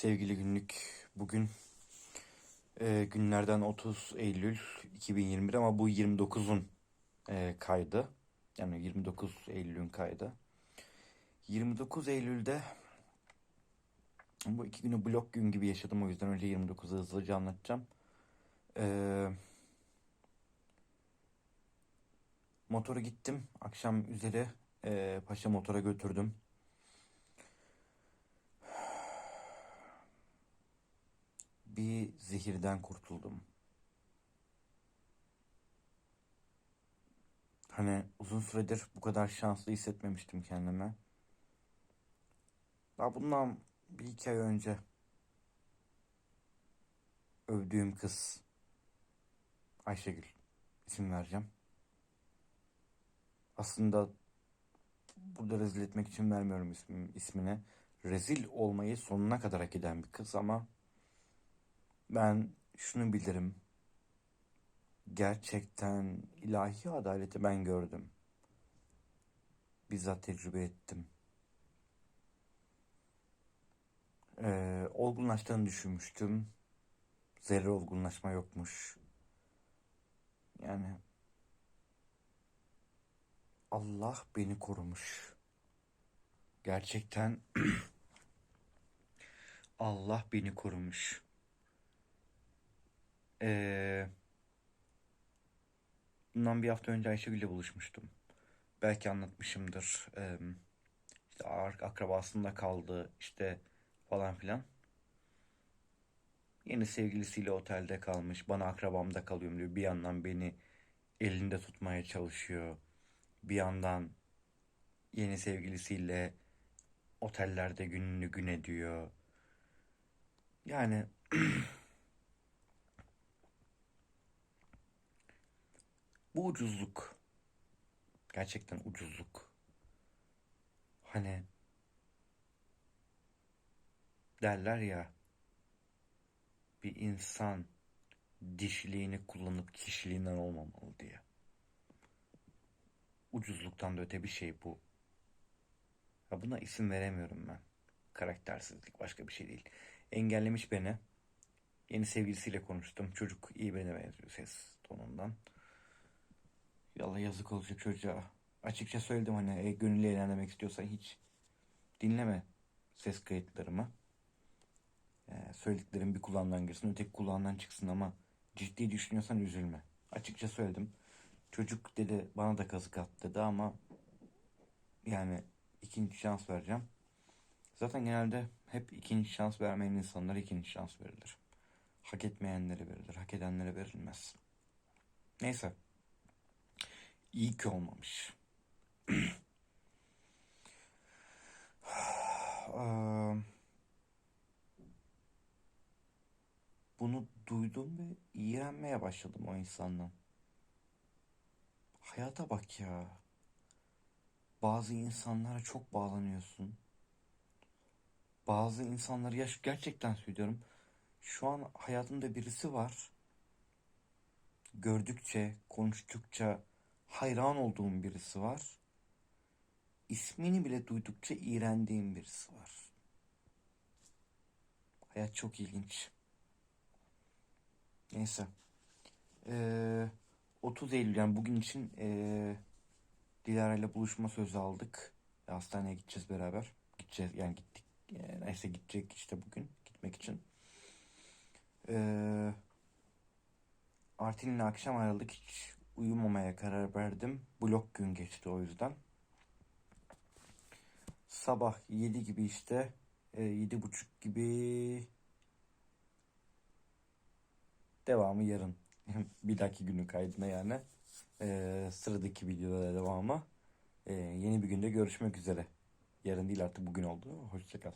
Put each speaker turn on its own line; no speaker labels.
Sevgili günlük bugün e, günlerden 30 Eylül 2021 ama bu 29'un e, kaydı. Yani 29 Eylül'ün kaydı. 29 Eylül'de bu iki günü blok gün gibi yaşadım o yüzden önce 29'u hızlıca anlatacağım. E, motora gittim. Akşam üzeri e, Paşa motora götürdüm. Bir zehirden kurtuldum. Hani uzun süredir bu kadar şanslı hissetmemiştim kendime. Daha bundan bir iki ay önce övdüğüm kız Ayşegül isim vereceğim. Aslında burada rezil etmek için vermiyorum ismini. Rezil olmayı sonuna kadar hak eden bir kız ama ben şunu bilirim. Gerçekten ilahi adaleti ben gördüm. Bizzat tecrübe ettim. Ee, olgunlaştığını düşünmüştüm. Zerre olgunlaşma yokmuş. Yani Allah beni korumuş. Gerçekten Allah beni korumuş. Ee, bundan bir hafta önce Ayşegül'le buluşmuştum. Belki anlatmışımdır. Ee, işte ak- akrabasında kaldı işte falan filan. Yeni sevgilisiyle otelde kalmış. Bana akrabamda kalıyorum diyor. Bir yandan beni elinde tutmaya çalışıyor. Bir yandan yeni sevgilisiyle otellerde gününü gün ediyor. Yani bu ucuzluk. Gerçekten ucuzluk. Hani derler ya bir insan dişiliğini kullanıp kişiliğinden olmamalı diye. Ucuzluktan da öte bir şey bu. Ya buna isim veremiyorum ben. Karaktersizlik başka bir şey değil. Engellemiş beni. Yeni sevgilisiyle konuştum. Çocuk iyi birine benziyor ses tonundan. Yallah yazık olacak çocuğa. Açıkça söyledim hani e, gönüllü eğlenmek istiyorsan hiç dinleme ses kayıtlarımı. Ee, söylediklerim bir kulağından girsin öteki kulağından çıksın ama ciddi düşünüyorsan üzülme. Açıkça söyledim. Çocuk dedi bana da kazık at dedi ama yani ikinci şans vereceğim. Zaten genelde hep ikinci şans vermeyen insanlara ikinci şans verilir. Hak etmeyenlere verilir. Hak edenlere verilmez. Neyse. İyi ki olmamış. Bunu duydum ve iğrenmeye başladım o insandan. Hayata bak ya. Bazı insanlara çok bağlanıyorsun. Bazı insanları ya gerçekten söylüyorum. Şu an hayatımda birisi var. Gördükçe, konuştukça hayran olduğum birisi var. İsmini bile duydukça iğrendiğim birisi var. Hayat çok ilginç. Neyse. Ee, 30 Eylül yani bugün için ee, Dilara ile buluşma sözü aldık. E, Hastaneye gideceğiz beraber. Gideceğiz yani gittik. E, neyse gidecek işte bugün gitmek için. Ee, Artin'le akşam ayrıldık. Hiç uyumamaya karar verdim. Blok gün geçti o yüzden. Sabah 7 gibi işte e, 7.30 gibi devamı yarın. Bir dahaki günün kaydına yani. Ee, sıradaki videoda devamı. Ee, yeni bir günde görüşmek üzere. Yarın değil artık bugün oldu. Hoşçakal.